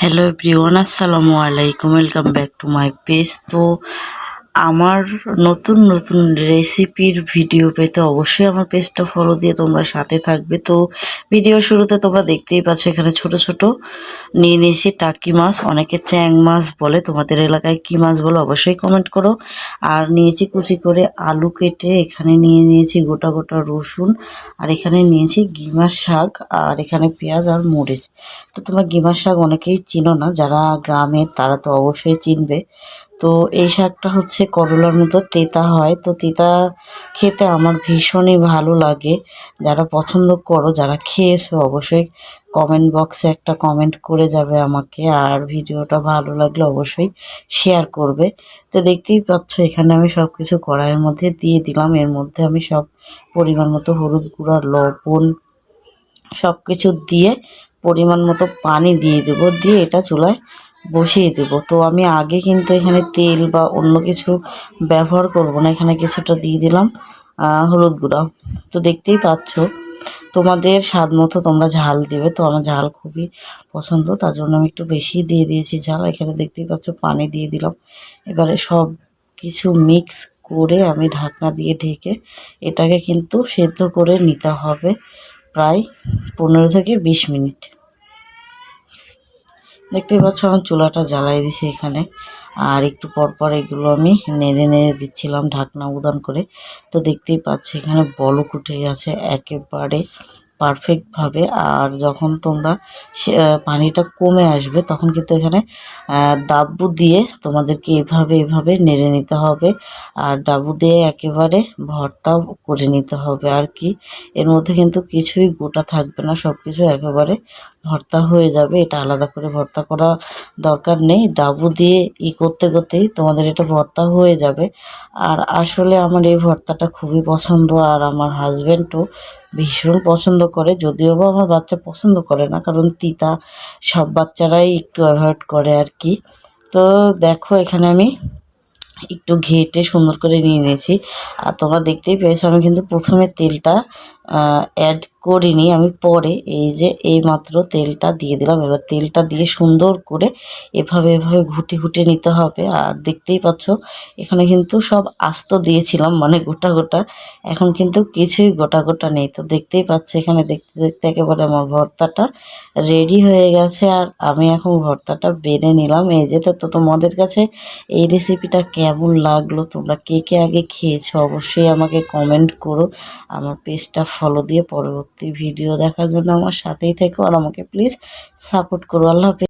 Hello everyone আসসালামু আলাইকুম welcome back to my page তো আমার নতুন নতুন রেসিপির ভিডিও পেতে অবশ্যই আমার পেজটা ফলো দিয়ে তোমরা সাথে থাকবে। তো ভিডিও শুরুতে তোমরা দেখতেই পাচ্ছ এখানে ছোট ছোট নিয়ে নিয়েছি টাকি মাছ। অনেকে চ্যাং মাছ বলে, তোমাদের এলাকায় কি মাছ বলে অবশ্যই কমেন্ট করো। আর নিয়েছি কুচি করে আলু কেটে এখানে নিয়ে নিয়েছি গোটা গোটা রসুন। আর এখানে নিয়েছি গিমা শাক আর এখানে পেঁয়াজ আর মরিচ। তো তোমরা গিমা শাক অনেকেই চিনো না, যারা গ্রামের তারা তো অবশ্যই চিনবে। তো এই শাকটা হচ্ছে করলার মতো, তেতা হয়। তো তেতা খেতে আমার ভীষণই ভালো লাগে। যারা পছন্দ করো, যারা খেয়েছো, অবশ্যই কমেন্ট বক্সে একটা কমেন্ট করে যাবে আমাকে। আর ভিডিওটা ভালো লাগলে অবশ্যই শেয়ার করবে। তো দেখতেই পাচ্ছ, এখানে আমি সব কিছু কড়াইয়ের মধ্যে দিয়ে দিলাম। এর মধ্যে আমি সব পরিমাণ মতো হলুদ গুঁড়া, লবণ সব কিছু দিয়ে পরিমাণ মতো পানি দিয়ে দেবো। দিয়ে এটা চুলায় বসিয়ে দেবো। তো আমি আগে কিন্তু এখানে তেল বা অন্য কিছু ব্যবহার করব না। এখানে কিছুটা দিয়ে দিলাম হলুদ গুঁড়া। তো দেখতেই পাচ্ছ, তোমাদের স্বাদ মতো তোমরা ঝাল দিবে। তো আমার ঝাল খুবই পছন্দ, তার জন্য আমি একটু বেশি দিয়ে দিয়েছি ঝাল। এখানে দেখতেই পাচ্ছ, পানি দিয়ে দিলাম। এবারে সব কিছু মিক্স করে আমি ঢাকনা দিয়ে ঢেকে এটাকে কিন্তু সেদ্ধ করে নিতে হবে প্রায় পনেরো থেকে বিশ মিনিট। দেখতেই পাচ্ছ আমার চুলাটা জ্বালাই দিছি এখানে। আর একটু পরপর পর এগুলো আমি নেড়ে নেড়ে দিচ্ছিলাম ঢাকনা উদান করে। তো দেখতেই পাচ্ছি, এখানে বলক উঠে গেছে, একেবারে পারফেক্টভাবে আর যখন তোমরা পানিটা কমে আসবে, তখন কিন্তু এখানে ডাব্বু দিয়ে তোমাদেরকে এভাবে এভাবে নেড়ে নিতে হবে। আর ডাবু দিয়ে একেবারে ভর্তা করে নিতে হবে। আর কি, এর মধ্যে কিন্তু কিছুই গোটা থাকবে না সব কিছু একেবারে ভর্তা হয়ে যাবে। এটা আলাদা করে ভর্তা করা দরকার নেই। ডাবু দিয়ে ই করতে করতেই তোমাদের এটা ভর্তা হয়ে যাবে। আর আসলে আমার এই ভর্তাটা খুবই পছন্দ, আর আমার হাজব্যান্ডও ভীষণ পছন্দ করে, যদিও বা আমার বাচ্চা পছন্দ করে না, কারণ তিতা সব বাচ্চারাই একটু অ্যাভয়েড করে আর কি। তো দেখো এখানে আমি একটু ঘেটে সুন্দর করে নিয়ে নিয়েছি। আর তোমরা দেখতেই পেয়েছ, আমি কিন্তু প্রথমে তেলটা অ্যাড করিনি, আমি পরে এই যে এই মাত্র তেলটা দিয়ে দিলাম। এবার তেলটা দিয়ে সুন্দর করে এভাবে এভাবে ঘুটে ঘুটে নিতে হবে। আর দেখতেই পাচ্ছ, এখানে কিন্তু সব আস্ত দিয়েছিলাম মানে গোটা গোটা। এখন কিন্তু কিছুই গোটা গোটা নেই। তো দেখতেই পাচ্ছ, এখানে দেখতে দেখতে একেবারে আমার ভর্তাটা রেডি হয়ে গেছে। আর আমি এখন ভর্তাটা বেড়ে নিলাম। এই যে, তো তোমাদের কাছে এই রেসিপিটা কেমন লাগল, তোমরা কে কে আগে খেয়েছো অবশ্যই আমাকে কমেন্ট করো। আমার পেজটা ফলো দিয়ে পরবর্তী ভিডিও দেখার জন্য আমার সাথেই থেকো আর আমাকে প্লিজ সাপোর্ট করো। আল্লাহ